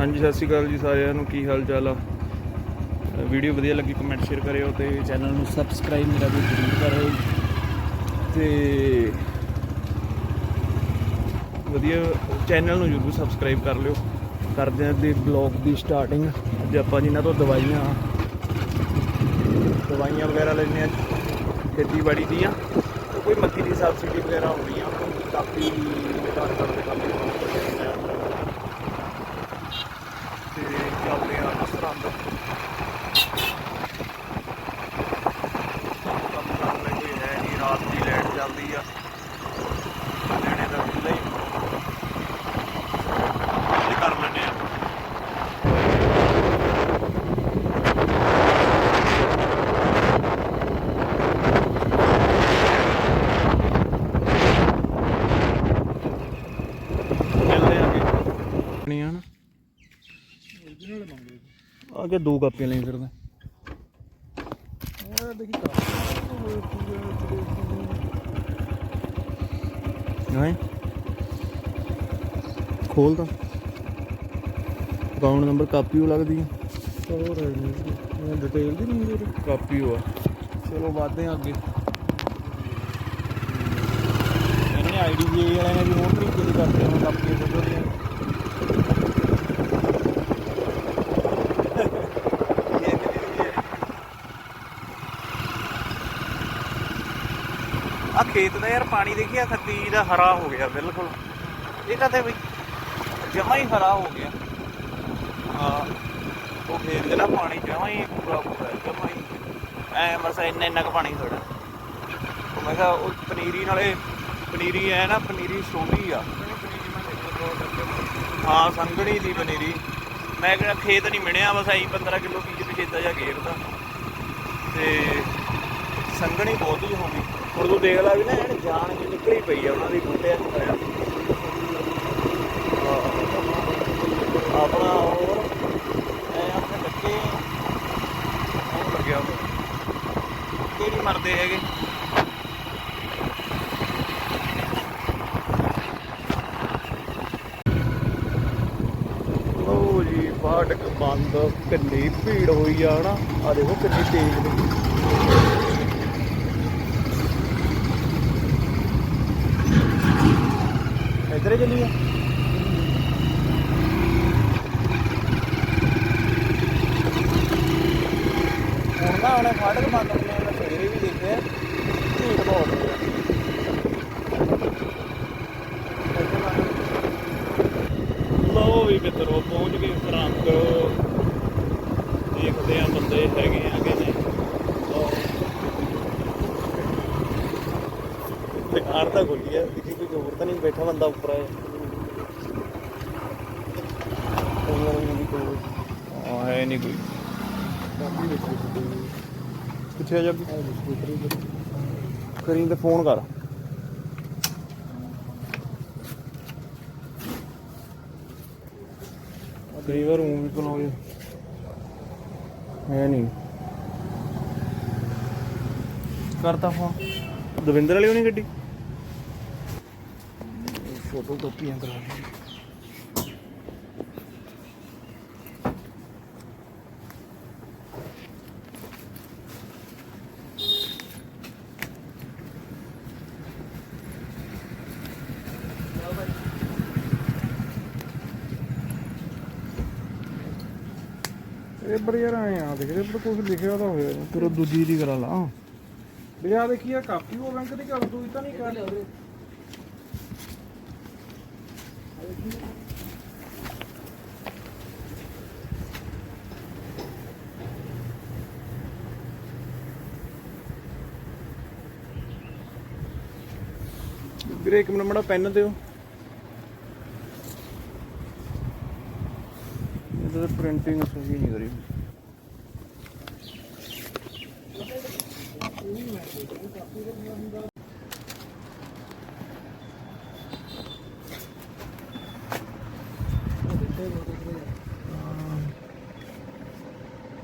ਹਾਂਜੀ, ਸਤਿ ਸ਼੍ਰੀ ਅਕਾਲ ਜੀ ਸਾਰਿਆਂ ਨੂੰ। ਕੀ ਹਾਲ ਚਾਲ ਆ ਵੀਡੀਓ ਵਧੀਆ ਲੱਗੀ ਕਮੈਂਟ ਸ਼ੇਅਰ ਕਰਿਓ ਤੇ ਚੈਨਲ ਨੂੰ ਸਬਸਕ੍ਰਾਈਬ ਮੇਰਾ ਵੀ ਜ਼ਰੂਰ ਕਰਿਓ। ਤੇ ਵਧੀਆ ਚੈਨਲ ਨੂੰ ਜ਼ਰੂਰ ਸਬਸਕ੍ਰਾਈਬ ਕਰ ਲਿਓ। ਕਰਦੇ ਹਾਂ ਦੀ ਬਲੌਗ ਦੀ ਸਟਾਰਟਿੰਗ ਅੱਜ ਆਪਾਂ ਜਿਨ੍ਹਾਂ ਤੋਂ ਦਵਾਈਆਂ ਦਵਾਈਆਂ ਵਗੈਰਾ ਲੈਣੇ ਆ ਖੇਤੀਬਾੜੀ ਦੀਆਂ। ਕੋਈ ਮੱਕੀ ਦੀ ਸਬਸਿਡੀ ਵਗੈਰਾ ਹੁੰਦੀ ਆ, ਕਾਫੀ ਨਿਕਾਲ ਕਰਦੇ ਕੰਮ। ਤੇ ਚੱਲਦੇ ਆ ਸਰਹੰਦ ਕੰਮ ਕਰਨ ਲਈ ਕੋਈ ਹੈ ਨਹੀਂ ਰਾਤ ਦੀ ਲਾਈਟ ਚੱਲਦੀ ਆ ਲੈਣੇ ਦਾ ਖੁੱਲ੍ਹਾ ਹੀ ਇਹ ਕਰ ਲੈਣੇ ਆ ਮਿਲਦੇ ਆ ਅੱਗੇ ਨਹੀਂ ਆ ਨਾ ਅੱਗੇ ਦੋ ਕਾਪੀਆਂ ਲਈ ਫਿਰਦਾ ਨਹੀਂ ਖੋਲ ਤਾਂ। ਅਕਾਊਂਟ ਨੰਬਰ ਕਾਪੀ ਉਹ ਲੱਗਦੀ ਹੈ ਹੋਰ ਮੈਂ ਡਿਟੇਲ ਦੀ ਨਹੀਂ ਮੇਰੀ ਕਾਪੀ ਉਹ ਆ। ਚਲੋ ਵਧਦੇ ਆ ਅੱਗੇ। ਇਹਨੇ ਆਈਡੀਜੀ ਵਾਲਿਆਂ ਨੇ ਵੀ ਹੋਰ ਤਰੀਕੇ ਦੀ ਕਰਦੇ ਹੁਣ ਕਾਪੀ ਫੋਟੋ ਦੀਆਂ ਆ ਖੇਤ ਦਾ ਯਾਰ ਪਾਣੀ ਦੇਖਿਆ ਖੱਤੀ ਦਾ ਹਰਾ ਹੋ ਗਿਆ ਬਿਲਕੁਲ। ਇਹ ਕਹਤੇ ਬਈ? ਜਮਾ ਹੀ ਹਰਾ ਹੋ ਗਿਆ। ਹਾਂ ਉਹ ਖੇਤ ਦੇ ਨਾ ਪਾਣੀ ਜਮਾ ਹੀ ਪੂਰਾ ਪੂਰਾ ਜਮਾ ਹੀ। ਐ ਬਸ ਇੰਨਾ ਇੰਨਾ ਕੁ ਪਾਣੀ ਥੋੜਾ ਉਹ ਮੈਂ ਕਿਹਾ, ਉਹ ਪਨੀਰੀ ਨਾਲੇ, ਪਨੀਰੀ ਐ ਨਾ, ਪਨੀਰੀ ਸੋਹਣੀ ਆ। ਹਾਂ, ਸੰਘਣੀ ਦੀ ਪਨੀਰੀ। ਮੈਂ ਕਿਹਾ, ਖੇਤ ਨਹੀਂ ਮਿਣਿਆ, ਬਸ ਐਂ 15 ਕਿਲੋ ਬੀਜ ਤੇ ਜਾ ਘੇਰਦਾ। ਤੇ ਸੰਘਣੀ ਬਹੁਤ ਹੀ ਹੋ ਗਈ ਹੁਣ ਤੂੰ ਦੇਖ ਲੈ ਵੀ ਨਾ ਐਨ ਜਾਨ ਜੀ ਨਿਕਲੀ ਪਈ ਆ, ਉਹਨਾਂ ਦੀ ਬੂਟਿਆਂ ਨੂੰ ਹੋਇਆ ਆਪਣਾ ਹੋਰ, ਐ ਆਪਣੇ ਲੱਗੇ ਉਹ ਲੱਗਿਆ ਹੋਇਆ ਇਹ ਮਰਦੇ ਹੈਗੇ। ਜੀ ਫਾਟਕ ਬੰਦ। ਕਿੰਨੀ ਭੀੜ ਹੋਈ ਆ, ਹਨਾ? ਆ ਦੇਖੋ ਕਿੰਨੀ ਤੇਜ਼। ਨੇ ਇੱਧਰ ਹੀ ਚੱਲੀ ਆ ਹੁਣ ਨਾ ਉਹਨੇ ਫਾਟਕ ਬੰਦ ਹੋਣੇ ਮੈਂ ਸਵੇਰੇ ਵੀ ਦੇਖਿਆ ਭੀੜ ਬਹੁਤ ਹੈ ਲਓ ਵੀ ਮਿੱਤਰੋ ਪਹੁੰਚ ਗਏ ਸਰਹੰਦ ਦੇਖਦੇ ਆ ਬੰਦੇ ਹੈਗੇ ਆ ਕਿ ਨਹੀਂ ਲਓ ਤੇ ਆਰਤਾ ਕੋਈ ਹੋਰ ਤਾਂ ਨਹੀਂ ਬੈਠਾ ਬੰਦਾ ਉੱਪਰ ਆਇਆ ਹਾਂ ਹੈ ਨਹੀਂ ਕੋਈ। ਕਿੱਥੇ ਆ ਜਾ ਸਕੂਟਰੀ ਕਰੀ ਤੇ ਫੋਨ ਕਰ। ਕਈ ਵਾਰ ਉਹ ਵੀ ਕੋਲੋਂ ਹੈ ਨਹੀਂ। ਕਰਤਾ ਫੋਨ। ਦਵਿੰਦਰ ਵਾਲੀ ਉਹਨੇ ਗੱਡੀ? ਫੋਟੋ ਕਾਪੀਆਂ ਕਰਾ ਲਈ। ਇਹ ਬੜੀ ਯਾਰ ਆਏ ਆ ਦੇਖ ਰਿਹਾ ਪਰ ਕੁਝ ਲਿਖਿਆ ਤਾਂ ਹੋਇਆ ਨਹੀਂ। ਉਹ ਦੂਜੀ ਦੀ ਕਰਾ ਲਾ। ਵੀ ਆ ਦੇਖੀ ਆ ਕਾਪੀ ਉਹ ਬੈਂਕ ਦੀ ਗੱਲ ਤੂੰ ਤਾਂ ਨਹੀਂ ਕਰ। ਲਿਆ ਵੀਰੇ ਇੱਕ ਮਿੰਟ ਮੜਾ ਪੈਨ ਦਿਓ। ਇਹਦਾ ਪ੍ਰਿੰਟਿੰਗ ਸਹੀ ਨਹੀਂ ਕਰੀ।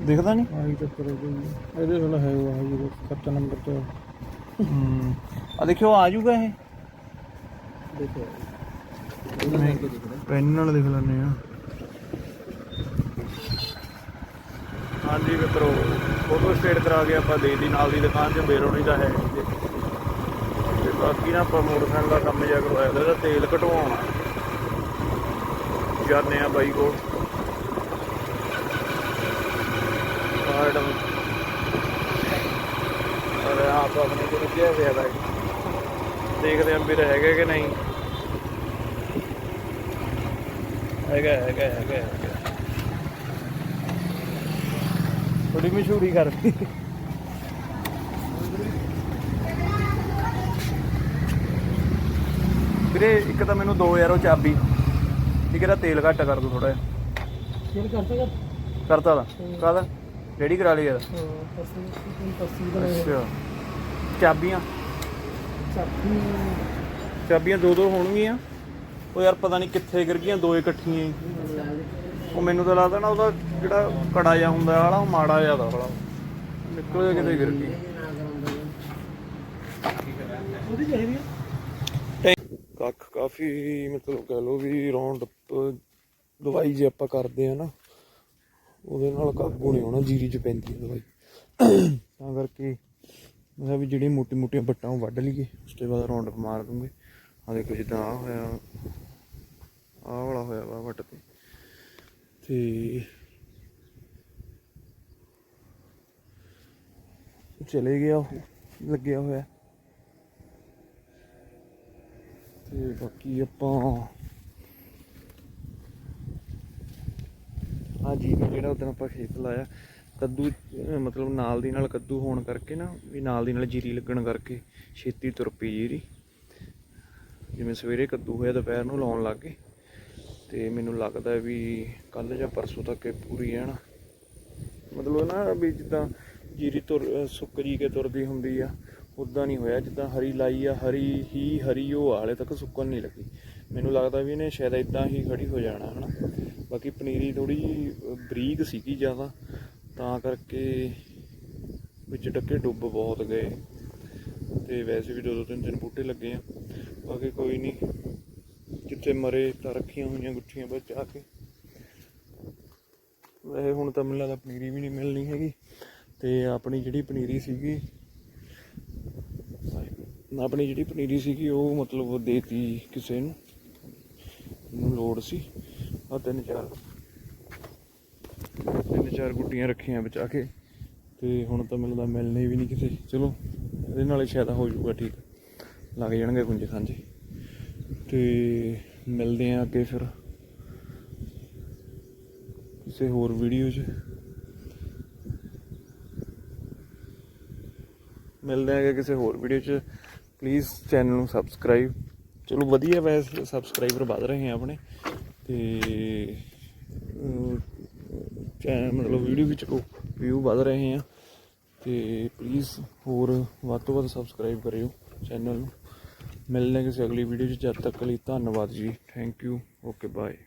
ਦਿਖਦਾ ਨਹੀਂ? ਆਈ ਚੱਕਰ ਹੈ ਕੋਈ ਇਹਦੇ ਨਾਲ ਹੈ ਉਹ ਜਿਹੜਾ ਖਰਚਾ ਨੰਬਰ ਤੇ ਹੂੰ। ਆ ਦੇਖਿਓ ਆ ਜਾਊਗਾ ਇਹ? ਦੇਖੋ। ਪੈਨ ਨਾਲ ਲਿਖ ਲੈਣੇ ਆ। ਹਾਂਜੀ ਮਿੱਤਰੋ ਫੋਟੋ ਸਟੇਟ ਕਰਾ ਕੇ ਆਪਾਂ ਦੇ ਦੀ ਨਾਲ ਦੀ ਦੁਕਾਨ 'ਚ ਬੇਰੋਣੀ ਦਾ ਹੈ ਜੀ। ਤੇ ਬਾਕੀ ਨਾ ਆਪਾਂ ਮੋਟਰਸਾਈਕਲ ਦਾ ਕੰਮ ਜਿਆ ਕਰਵਾਇਆ ਤੇ ਇਹਦਾ ਤੇਲ ਘਟਵਾਉਣਾ। ਜਾਂਦੇ ਆ ਬਾਈ ਕੋਲ। ਮੈਡਮ ਅਰੇ ਆਪ ਆਪਣੇ ਕੋਲ ਕਿਹਾ ਹੋਇਆ ਬਾਈ? ਦੇਖਦੇ ਆਂ ਵੀਰ ਹੈਗਾ ਕਿ ਨਹੀਂ। ਹੈਗਾ ਹੈਗਾ ਹੈਗਾ ਹੈਗਾ। ਥੋੜੀ ਮਸ਼ਹੂਰੀ ਕਰ। ਵੀਰੇ ਇੱਕ ਤਾਂ ਮੈਨੂੰ 2000 ਉਹ ਚਾਬੀ। ਠੀਕ ਹੈ ਤਾਂ ਤੇਲ ਘੱਟ ਕਰ ਦੋ ਥੋੜਾ ਜਿਹਾ। ਕਰਤਾ ਕਰ। ਕਰਤਾ ਦਾ ਕਾਹਦਾ? ਰੈਡੀ ਕਰਾ ਲਈ ਯਾਰ। ਅੱਛਾ। ਚਾਬੀਆਂ? ਚਾਬੀ। ਚਾਬੀਆਂ ਦੋ ਦੋ ਹੋਣਗੀਆਂ। ਉਹ ਯਾਰ ਪਤਾ ਨਹੀਂ ਕਿੱਥੇ ਗਿਰ ਗਈਆਂ ਦੋ ਇਕੱਠੀਆਂ ਹੀ। ਉਹ ਮੈਨੂੰ ਤਾਂ ਲੱਗਦਾ ਨਾ ਉਹਦਾ ਜਿਹੜਾ ਕੜਾ ਜਿਹਾ ਹੁੰਦਾ ਵਾਲਾ ਉਹ ਮਾੜਾ ਜਿਹਾ ਦਾ ਵਾਲਾ। ਨਿਕਲ ਜਾ ਕਿਤੇ ਗਿਰ ਗਈ। ਉਹਦੀ ਚਾਹੀਦੀ ਆ। ਕੱਖ ਕਾਫੀ ਮਤਲਬ ਕਹਿ ਲਓ ਵੀ ਰੌਂਡ ਦਵਾਈ ਜੇ ਆਪਾਂ ਕਰਦੇ ਆ ਨਾ। ਉਹਦੇ ਨਾਲ ਕਾਬੂ ਨਹੀਂ ਹੋਣਾ, ਜੀਰੀ ਚ ਪੈਂਦੀ ਹੈ ਦਵਾਈ। ਤਾਂ ਕਰਕੇ ਮੈਂ ਵੀ ਜਿਹੜੀਆਂ ਮੋਟੀ ਮੋਟੀਆਂ ਬੱਟਾਂ ਉਹ ਵੱਢ ਲਈਏ, ਉਸ ਤੋਂ ਬਾਅਦ ਰੌਂਡ ਮਾਰ ਦੂੰਗੇ। ਆ ਦੇਖੋ ਜਿੱਦਾਂ ਆ ਹੋਇਆ ਆ ਵਾਲਾ ਹੋਇਆ ਵਾ ਵੱਟ ਤੇ। ਤੇ ਚਲੇ ਗਿਆ ਲੱਗਿਆ ਹੋਇਆ। ਤੇ ਬਾਕੀ ਆਪਾਂ ਆ ਜੀ ਜਿਹੜਾ ਉਦੋਂ ਆਪਾਂ ਖੇਤ ਲਾਇਆ। ਕੱਦੂ ਮਤਲਬ ਨਾਲ ਦੀ ਨਾਲ ਕੱਦੂ ਹੋਣ ਕਰਕੇ ਨਾ ਵੀ ਨਾਲ ਦੀ ਨਾਲ ਜੀਰੀ ਲੱਗਣ ਕਰਕੇ ਛੇਤੀ ਤੁਰ ਪਈ ਜੀਰੀ। ਜਿਵੇਂ ਸਵੇਰੇ ਕੱਦੂ ਹੋਇਆ ਦੁਪਹਿਰ ਨੂੰ ਲਾਉਣ ਲੱਗ ਗਏ। ਤੇ ਮੈਨੂੰ ਲੱਗਦਾ ਵੀ ਕੱਲ ਜਾਂ ਪਰਸੋਂ ਤੱਕ ਇਹ ਪੂਰੀ ਹੈ ਨਾ ਮਤਲਬ ਨਾ ਵੀ ਜਿੱਦਾਂ ਜੀਰੀ ਤੁਰ ਸੁੱਕ ਜੀ ਕੇ ਤੁਰਦੀ ਹੁੰਦੀ ਆ ਉਦਾਂ ਨਹੀਂ ਹੋਇਆ। ਜਿੱਦਾਂ ਹਰੀ ਲਾਈ ਆ ਹਰੀ ਹੀ ਹਰੀ ਉਹ ਆ, ਹਾਲੇ ਤੱਕ ਸੁੱਕਣ ਨਹੀਂ ਲੱਗੀ। ਮੈਨੂੰ ਲੱਗਦਾ ਵੀ ਇਹਨੇ ਸ਼ਾਇਦ ਇਦਾਂ ਹੀ ਖੜੀ ਹੋ ਜਾਣਾ ਹਨਾ? ਬਾਕੀ ਪਨੀਰੀ ਥੋੜੀ ਬਰੀਕ ਸੀਗੀ ਜ਼ਿਆਦਾ, ਤਾਂ ਕਰਕੇ ਵਿੱਚ ਡੱਕੇ ਡੁੱਬ ਬਹੁਤ ਗਏ। ਤੇ ਵੈਸੇ ਵੀ ਦੋ ਦੋ ਤਿੰਨ ਤਿੰਨ ਬੂਟੇ ਲੱਗੇ ਆ। ਬਾਕੀ ਕੋਈ ਨਹੀਂ ਜਿੱਥੇ ਮਰੇ ਤਾਂ ਰੱਖੀਆਂ ਹੋਈਆਂ ਗੁੱਠੀਆਂ ਵਿੱਚ ਆ ਕੇ। ਵੈਸੇ ਹੁਣ ਤਾਂ ਮੈਨੂੰ ਲੱਗਦਾ ਪਨੀਰੀ ਵੀ ਨਹੀਂ ਮਿਲਣੀ ਹੈਗੀ। ਤੇ ਆਪਣੀ ਜਿਹੜੀ ਪਨੀਰੀ ਸੀਗੀ ਆਪਣੀ ਜਿਹੜੀ ਪਨੀਰੀ ਸੀਗੀ, ਉਹ ਮਤਲਬ ਦੇਤੀ ਕਿਸੇ ਨੂੰ। ਨੂੰ ਲੋੜ ਸੀ। ਆ ਤਿੰਨ ਚਾਰ। ਤਿੰਨ ਚਾਰ ਗੁੱਟੀਆਂ ਰੱਖੀਆਂ ਬਚਾ ਕੇ। ਤੇ ਹੁਣ ਤਾਂ ਮੈਨੂੰ ਲੱਗਦਾ ਵੀ ਨਹੀਂ ਕਿਤੇ। ਚਲੋ, ਇਹਦੇ ਨਾਲ ਹੀ ਸ਼ਾਇਦ ਹੋ ਜਾਊਗਾ ਠੀਕ। ਲੱਗ ਜਾਣਗੇ ਗੁੰਜੇ ਖਾਂਜੇ ਤੇ ਮਿਲਦੇ ਆਂ ਅੱਗੇ ਫਿਰ। ਕਿਸੇ ਹੋਰ ਵੀਡੀਓ 'ਚ। ਮਿਲਦੇ ਆਂ ਅੱਗੇ ਕਿਸੇ ਹੋਰ ਵੀਡੀਓ 'ਚ। ਪਲੀਜ਼ ਚੈਨਲ ਨੂੰ ਸਬਸਕ੍ਰਾਈਬ ਚਲੋ ਵਧੀਆ ਵੈਸੇ ਸਬਸਕ੍ਰਾਈਬਰ ਵਧ ਰਹੇ ਆ ਆਪਣੇ। ਤੇ ਚੈਨਲ ਮਤਲਬ ਵੀਡੀਓ ਵਿੱਚ ਚਲੋ ਵਿਊ ਵਧ ਰਹੇ ਆ। ਤੇ ਪਲੀਜ਼ ਹੋਰ ਵੱਧ ਤੋਂ ਵੱਧ ਸਬਸਕ੍ਰਾਈਬ ਕਰਿਓ ਚੈਨਲ ਨੂੰ। ਮਿਲਦੇ ਕਿਸੇ ਅਗਲੀ ਵੀਡੀਓ 'ਚ, ਜਦ ਤੱਕ ਲਈ ਧੰਨਵਾਦ ਜੀ। Thank you okay bye